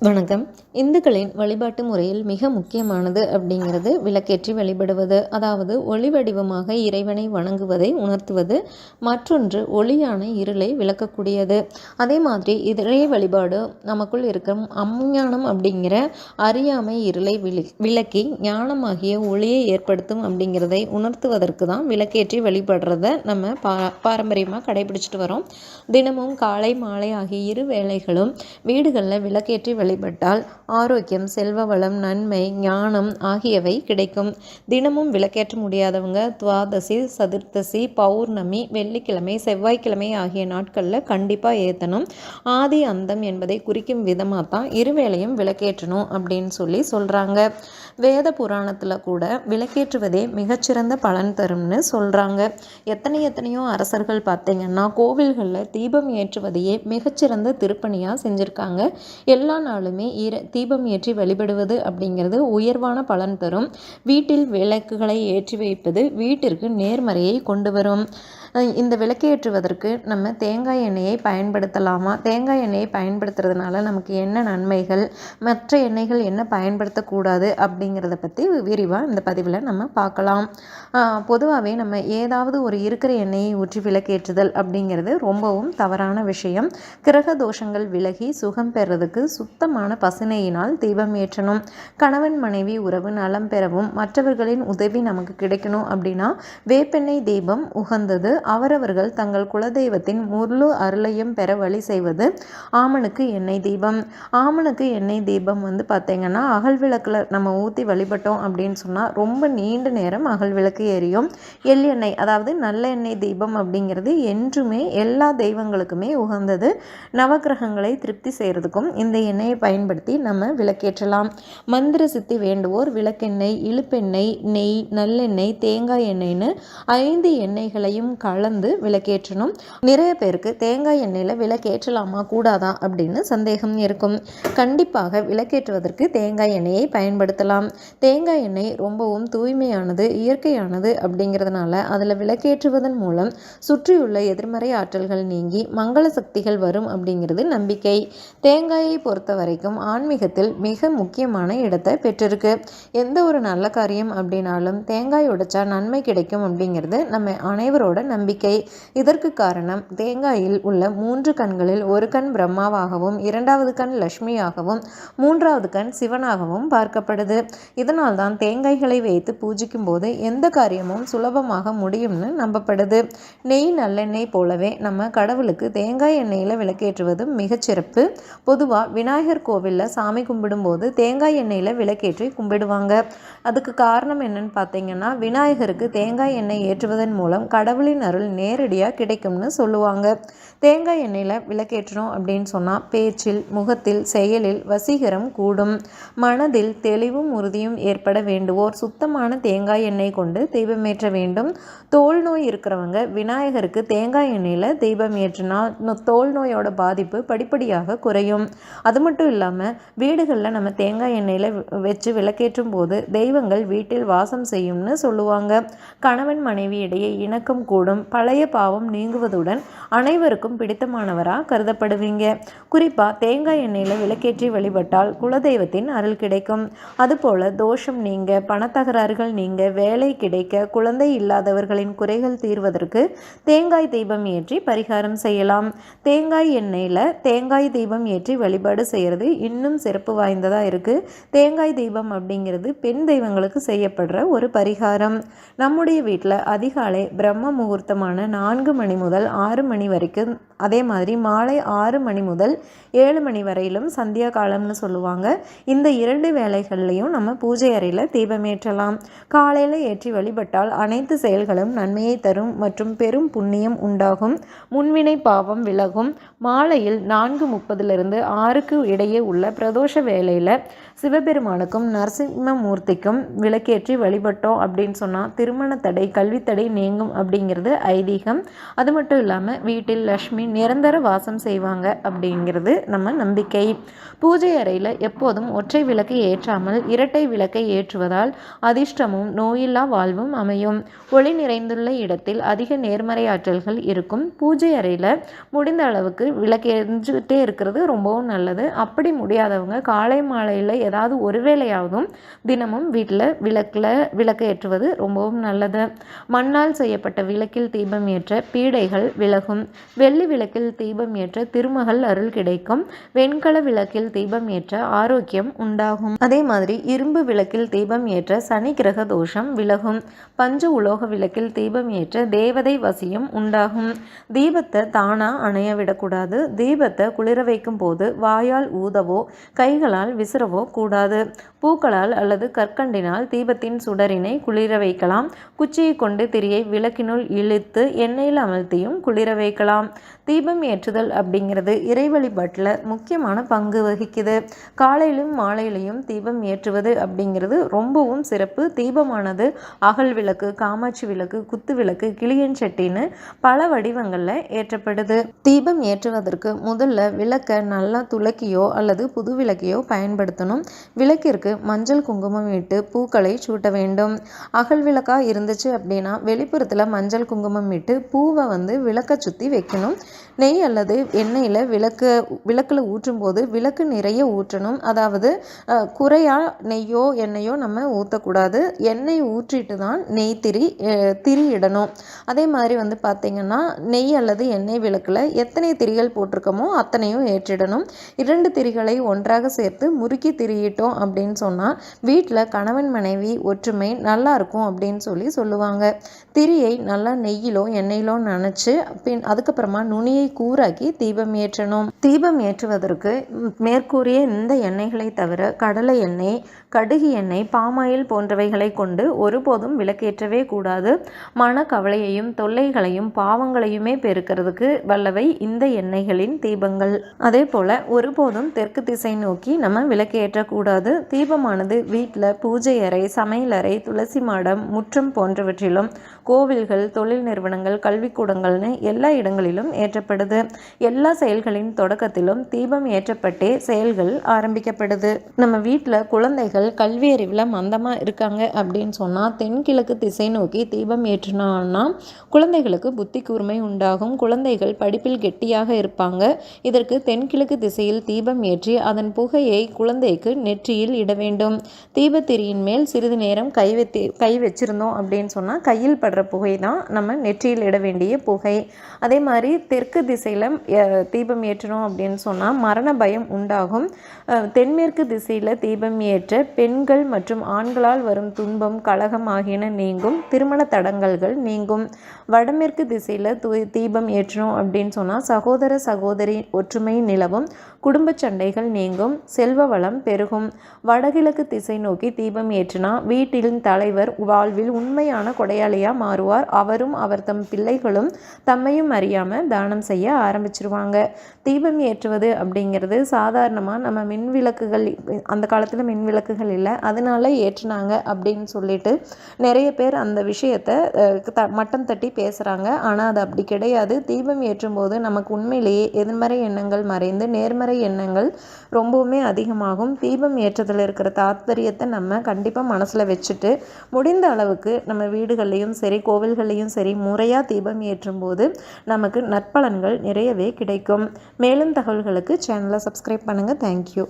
வணக்கம். இந்துக்களின் வழிபாட்டு முறையில் மிக முக்கியமானது அப்படிங்கிறது விளக்கேற்றி வழிபடுவது அதாவது ஒளி வடிவமாக இறைவனை வணங்குவதை உணர்த்துவது மற்றொன்று ஒளியான இருளை விளக்கக்கூடியது. அதே மாதிரி இறை வழிபாடு நமக்குள் இருக்கும் அஞ்ஞானம் அப்படிங்கிற அறியாமை இருளை விளி விளக்கி ஞானமாகிய ஒளியை ஏற்படுத்தும் அப்படிங்கிறதை உணர்த்துவதற்கு தான் விளக்கேற்றி வழிபடுறத நம்ம பா பாரம்பரியமாக கடைபிடிச்சிட்டு வரோம். தினமும் காலை மாலை ஆகிய இரு வேளைகளும் வீடுகளில் விளக்கேற்றி வழிபட்டால் ஆரோக்கியம் செல்வ வளம் நன்மை ஞானம் ஆகியவை கிடைக்கும். தினமும் விளக்கேற்ற முடியாதவங்க துவாதசி சதுர்த்தசி பௌர்ணமி வெள்ளிக்கிழமை செவ்வாய்க்கிழமை ஆகிய நாட்களில் கண்டிப்பாக ஏற்றணும் ஆதி அந்தம் என்பதை குறிக்கும் விதமாக தான் இருவேளையும் விளக்கேற்றணும் அப்படின்னு சொல்லி சொல்கிறாங்க வேத புராணத்தில் கூட விளக்கேற்றுவதே மிகச்சிறந்த பலன் தரும்னு சொல்கிறாங்க எத்தனை எத்தனையோ அரசர்கள் பார்த்தீங்கன்னா கோவில்களில் தீபம் ஏற்றுவதையே மிகச்சிறந்த திருப்பணியாக செஞ்சுருக்காங்க. எல்லா நாளுமே ஈர தீபம் ஏற்றி வழிபடுவது அப்படிங்கிறது உயர்வான பலன் தரும். வீட்டில் விளக்குகளை ஏற்றி வைப்பது வீட்டிற்கு நேர்மறையை கொண்டு வரும். இந்த விளக்கேற்றுவதற்கு நம்ம தேங்காய் எண்ணெயை பயன்படுத்தலாமா? தேங்காய் எண்ணெயை பயன்படுத்துறதுனால நமக்கு என்ன நன்மைகள்? மற்ற எண்ணெய்கள் என்ன பயன்படுத்தக்கூடாது? அப்படிங்கிறத பற்றி விரிவாக இந்த பதிவில் நம்ம பார்க்கலாம். பொதுவாகவே நம்ம ஏதாவது ஒரு இருக்கிற எண்ணெயை ஊற்றி விளக்கேற்றுதல் அப்படிங்கிறது ரொம்பவும் தவறான விஷயம். கிரக தோஷங்கள் விலகி சுகம் பெறதுக்கு சுத்தமான பசுனையினால் தீபம் ஏற்றணும். கணவன் மனைவி உறவு நலம் பெறவும் மற்றவர்களின் உதவி நமக்கு கிடைக்கணும் அப்படின்னா வேப்பெண்ணெய் தீபம் உகந்தது. அவரவர்கள் தங்கள் குலதெய்வத்தின் முழு அருளையும் பெற வழி செய்வது ஆமனுக்கு எண்ணெய் தீபம். ஆமனுக்கு எண்ணெய் தீபம் வந்து பார்த்திங்கன்னா அகல் விளக்கில் நம்ம ஊற்றி வழிபட்டோம் அப்படின்னு சொன்னால் ரொம்ப நீண்ட நேரம் அகல் விளக்கு எரியும். எள் எண்ணெய் அதாவது நல்ல எண்ணெய் தீபம் அப்படிங்கிறது என்றுமே எல்லா தெய்வங்களுக்குமே உகந்தது. நவகிரகங்களை திருப்தி செய்கிறதுக்கும் இந்த எண்ணெயை பயன்படுத்தி நம்ம விளக்கேற்றலாம். மந்திர சித்தி வேண்டுவோர் விளக்கெண்ணெய் இழுப்பெண்ணெய் நெய் நல்லெண்ணெய் தேங்காய் எண்ணெய்னு ஐந்து எண்ணெய்களையும் கலந்து விளக்கேற்றணும். நிறைய பேருக்கு தேங்காய் எண்ணெயில் விளக்கேற்றலாமா? கூடாதா? அப்படின்னு சந்தேகம் இருக்கும். கண்டிப்பாக விளக்கேற்றுவதற்கு தேங்காய் எண்ணெயை பயன்படுத்தலாம். தேங்காய் எண்ணெய் ரொம்பவும் தூய்மையானது இயற்கையானது அப்படிங்கிறதுனால அதில் விளக்கேற்றுவதன் மூலம் சுற்றியுள்ள எதிர்மறை ஆற்றல்கள் நீங்கி மங்கள சக்திகள் வரும் அப்படிங்கிறது நம்பிக்கை. தேங்காயை பொறுத்தவரை வரைக்கும் ஆன்மீகத்தில் மிக முக்கியமான இடத்தை பெற்றிருக்கு. எந்த ஒரு நல்ல காரியம் அப்படின்னாலும் தேங்காய் உடைச்சா நன்மை கிடைக்கும் அப்படிங்கிறது நம்ம அனைவரோட நம்பிக்கை. இதற்கு காரணம் தேங்காயில் உள்ள மூன்று கண்களில் ஒரு கண் பிரம்மாவாகவும் இரண்டாவது கண் லக்ஷ்மியாகவும் மூன்றாவது கண் சிவனாகவும் பார்க்கப்படுது. இதனால் தான் தேங்காய்களை வைத்து பூஜிக்கும் போது எந்த காரியமும் சுலபமாக முடியும்னு நம்பப்படுது. நெய் நல்லெண்ணெய் போலவே நம்ம கடவுளுக்கு தேங்காய் எண்ணெயில் விளக்கேற்றுவது மிகச்சிறப்பு. பொதுவாக விநாயகர் கோவிலில் சாமி கும்பிடும்போது தேங்காய் எண்ணெயில் விளக்கேற்றி கும்பிடுவாங்க. அதுக்கு காரணம் என்னன்னு பார்த்தீங்கன்னா விநாயகருக்கு தேங்காய் எண்ணெய் ஏற்றுவதன் மூலம் கடவுளின் அருள் நேரடியாக கிடைக்கும்னு சொல்லுவாங்க. தேங்காய் எண்ணெயில் விளக்கேற்றணும் அப்படின்னு சொன்னால் பேச்சில் முகத்தில் செயலில் வசீகரம் கூடும். மனதில் தெளிவும் உறுதியும் ஏற்பட வேண்டுவோர் சுத்தமான தேங்காய் எண்ணெய் கொண்டு தெய்வமேற்ற வேண்டும். தோல் நோய் இருக்கிறவங்க விநாயகருக்கு தேங்காய் எண்ணெயில் தெய்வம் ஏற்றினால் தோல் நோயோட பாதிப்பு படிப்படியாக குறையும். அது மட்டும் இல்லாமல் வீடுகளில் நம்ம தேங்காய் எண்ணெயில் வச்சு விளக்கேற்றும் போது தெய்வங்கள் வீட்டில் வாசம் செய்யும்னு சொல்லுவாங்க. கணவன் மனைவி இடையே இணக்கம் கூடும். பழைய பாவம் நீங்குவதுடன் அனைவருக்கும் பிடித்தமானவராக கருதப்படுவீங்க. குறிப்பாக தேங்காய் எண்ணெயில் விளக்கேற்றி வழிபட்டால் குலதெய்வத்தின் அருள் கிடைக்கும். அதுபோல் தோஷம் நீங்க பணத்தகராறுகள் நீங்க வேலை கிடைக்க குழந்தை இல்லாதவர்களின் குறைகள் தீர்வதற்கு தேங்காய் தீபம் ஏற்றி பரிகாரம் செய்யலாம். தேங்காய் எண்ணெயில் தேங்காய் தீபம் ஏற்றி வழிபாடு செய்கிறது இன்னும் சிறப்பு வாய்ந்ததாக இருக்குது தேங்காய் தீபம் அப்படிங்கிறது பெண் தெய்வங்களுக்கு செய்யப்படுற ஒரு பரிகாரம். நம்முடைய வீட்டில் அதிகாலை பிரம்ம முகூர்த்தமான நான்கு மணி முதல் ஆறு மணி வரைக்கும் அதே மாதிரி மாலை ஆறு மணி முதல் ஏழு மணி வரையிலும் சந்தியா காலம்னு சொல்லுவாங்க. இந்த இரண்டு வேலைகள்லையும் நம்ம பூஜை அறையில் தீபமேற்றலாம் காலையில் ஏற்றி வழிபட்டால் அனைத்து செயல்களும் நன்மையை தரும் மற்றும் பெரும் புண்ணியம் உண்டாகும். முன்வினை பாவம் விலகும். மாலையில் நான்கு முப்பதிலிருந்து ஆறுக்கு இடையே உள்ள பிரதோஷ வேலையில் சிவபெருமானுக்கும் நரசிம்மமூர்த்திக்கும் விளக்கேற்றி வழிபட்டோம் அப்படின்னு சொன்னால் திருமண தடை கல்வித்தடை நீங்கும் அப்படிங்கிறது ஐதீகம். அது மட்டும் இல்லாமல் வீட்டில் லக்ஷ்மி நிரந்தர வாசம் செய்வாங்க அப்படிங்கிறது நம்ம நம்பிக்கை. பூஜை அறையில் எப்போதும் ஒற்றை விளக்கை ஏற்றாமல் இரட்டை விளக்கை ஏற்றுவதால் அதிர்ஷ்டமும் நோயில்லா வாழ்வும் அமையும். ஒளி நிறைந்துள்ள இடத்தில் அதிக நேர்மறை ஆற்றல்கள் இருக்கும். பூஜை அறையில் முடிந்த அளவுக்கு விளக்கு எரிஞ்சுக்கிட்டே இருக்கிறது ரொம்பவும் நல்லது. அப்படி முடியாதவங்க காலை மாலையில் ஏதாவது ஒரு வேளையாவதும் தினமும் வீட்டில் விளக்கில் விளக்கு ஏற்றுவது ரொம்பவும் நல்லது. மண்ணால் செய்யப்பட்ட விளக்கில் தீபம் ஏற்ற பீடைகள் விலகும். வெள்ளி விளக்கில் தீபம் ஏற்ற திருமகள் அருள் கிடைக்கும். வெண்கல விளக்கில் தீபம் ஏற்ற ஆரோக்கியம் உண்டாகும். அதே மாதிரி இரும்பு விளக்கில் தீபம் ஏற்ற சனி கிரக தோஷம் விலகும். பஞ்ச உலோக விளக்கில் தீபம் ஏற்ற தேவதை வசியம் உண்டாகும். தீபத்தை தானா அணைய விடக்கூடாது. தீபத்தை குளிர வைக்கும் போது வாயால் ஊதவோ கைகளால் விசிறவோ கூடாது. பூக்களால் அல்லது கற்கண்டினால் தீபத்தின் சுடரினை குளிர வைக்கலாம். குச்சியை கொண்டு திரியை விளக்கினுள் இழுத்து எண்ணெயில் அமர்த்தியும் குளிர வைக்கலாம். தீபம் ஏற்றுதல் அப்படிங்கிறது இறை வழிபாட்டில் முக்கியமான பங்கு வகிக்குது. காலையிலும் மாலையிலையும் தீபம் ஏற்றுவது அப்படிங்கிறது ரொம்பவும் சிறப்பு. தீபமானது அகல் விளக்கு காமாட்சி விளக்கு குத்து விளக்கு கிளியன் சட்டின்னு பல வடிவங்களில் ஏற்றப்படுது. தீபம் ஏற்றுவதற்கு முதல்ல விளக்கை நல்லா துளக்கியோ அல்லது புது விளக்கையோ பயன்படுத்தணும். விளக்கிற்கு மஞ்சள் குங்குமம் இட்டு பூக்களை சூட்ட வேண்டும். அகல் விளக்காக இருந்துச்சு அப்படின்னா வெளிப்புறத்தில் மஞ்சள் குங்குமம் இட்டு பூவை வந்து விளக்க சுற்றி வைக்கணும். நெய் அல்லது எண்ணெயில் விளக்கு விளக்கில் ஊற்றும் போது விளக்கு நிறைய ஊற்றணும். அதாவது குறையா நெய்யோ எண்ணெயோ நம்ம ஊற்றக்கூடாது எண்ணெய் ஊற்றிட்டு தான் நெய் திரி திரி இடணும் அதே மாதிரி வந்து பார்த்திங்கன்னா நெய் அல்லது எண்ணெய் விளக்கில் எத்தனை திரிகள் போட்டிருக்கோமோ அத்தனையும் ஏற்றிடணும். இரண்டு திரிகளை ஒன்றாக சேர்த்து முறுக்கி திரியிட்டோம் அப்படின்னு சொன்னால் வீட்டில் கணவன் மனைவி ஒற்றுமை நல்லா இருக்கும் அப்படின்னு சொல்லி சொல்லுவாங்க. திரியை நல்லா நெய்யிலோ எண்ணெயிலோ நினச்சி பின் அதுக்கப்புறமா நுனியை கூறாக்கி தீபம் ஏற்றணும். தீபம் ஏற்றுவதற்கு மேற்கூறிய இந்த எண்ணெய்களை தவிர கடலை எண்ணெய் கடுகு எண்ணெய் பாமாயில் போன்றவைகளை கொண்டு ஒருபோதும் விளக்கேற்றவே கூடாது. மனக்கவலையையும் தொல்லைகளையும் பாவங்களையுமே பெருக்கிறதுக்கு வல்லவை இந்த எண்ணெய்களின் தீபங்கள். அதே போல் ஒருபோதும் தெற்கு திசை நோக்கி நம்ம விளக்கேற்றக்கூடாது. தீபமானது வீட்டில் பூஜை அறை சமையலறை துளசி மாடம் முற்றம் போன்றவற்றிலும் கோவில்கள் தொழில் நிறுவனங்கள் கல்விக்கூடங்கள்னு எல்லா இடங்களிலும் ஏற்றப்படுது எல்லா செயல்களின் தொடக்கத்திலும் தீபம் ஏற்றப்பட்டே செயல்கள் ஆரம்பிக்கப்படுது. நம்ம வீட்டில் குழந்தைகள் கல்வி அறிவில் மந்தமாக இருக்காங்க அப்படின்னு சொன்னால் தென்கிழக்கு திசை நோக்கி தீபம் ஏற்றினான்னா குழந்தைகளுக்கு புத்தி கூர்மை உண்டாகும். குழந்தைகள் படிப்பில் கெட்டியாக இருப்பாங்க. இதற்கு தென்கிழக்கு திசையில் தீபம் ஏற்றி அதன் புகையை குழந்தைக்கு நெற்றியில் இட வேண்டும். தீபத்திரியின் மேல் சிறிது நேரம் கை வைத்தி கை வச்சிருந்தோம் அப்படின்னு சொன்னால் கையில் படுற புகை தான் நம்ம நெற்றியில் இட வேண்டிய புகை. அதே மாதிரி தெற்கு திசையில் தீபம் ஏற்றணும் அப்படின்னு சொன்னால் மரண பயம் உண்டாகும். தென்மேற்கு திசையில் தீபம் ஏற்ற பெண்கள் மற்றும் ஆண்களால் வரும் துன்பம் கழகம் ஆகியன நீங்கும். திருமண தடங்கல்கள் நீங்கும். வடமேற்கு திசையில் தீபம் ஏற்றணும் அப்படின்னு சொன்னால் சகோதர சகோதரி ஒற்றுமை நிலவும். குடும்ப சண்டைகள் நீங்கும். செல்வ வளம் பெருகும். வடகிழக்கு திசை நோக்கி தீபம் ஏற்றினா வீட்டின் தலைவர் வாழ்வில் உண்மையான கொடையாளியாக மாறுவார். அவரும் அவர் தம் பிள்ளைகளும் தம்மையும் அறியாமல் தானம் செய்ய ஆரம்பிச்சிருவாங்க. தீபம் ஏற்றுவது அப்படிங்கிறது சாதாரணமாக நம்ம மின் விளக்குகள் அந்த காலத்தில் மின் விளக்குகள் இல்லை அதனால ஏற்றினாங்க அப்படின்னு சொல்லிட்டு நிறைய பேர் அந்த விஷயத்தை த மட்டம் தட்டி பேசுகிறாங்க ஆனால் அது அப்படி கிடையாது. தீபம் ஏற்றும் போது நமக்கு உண்மையிலேயே எதிர்மறை எண்ணங்கள் மறைந்து நேர்மறை எண்ணங்கள் ரொம்பவுமே அதிகமாகும். தீபம் ஏற்றத்தில் இருக்கிற தாத்பரியத்தை நம்ம கண்டிப்பாக மனசில் வச்சுட்டு முடிந்த அளவுக்கு நம்ம வீடுகள்லேயும் சரி கோவில்கள்லேயும் சரி முறையாக தீபம் ஏற்றும் போது நமக்கு நற்பலன்கள் நிறையவே கிடைக்கும். மேலும் தகவல்களுக்கு சேனலை சப்ஸ்கிரைப் பண்ணுங்கள் தேங்க்யூ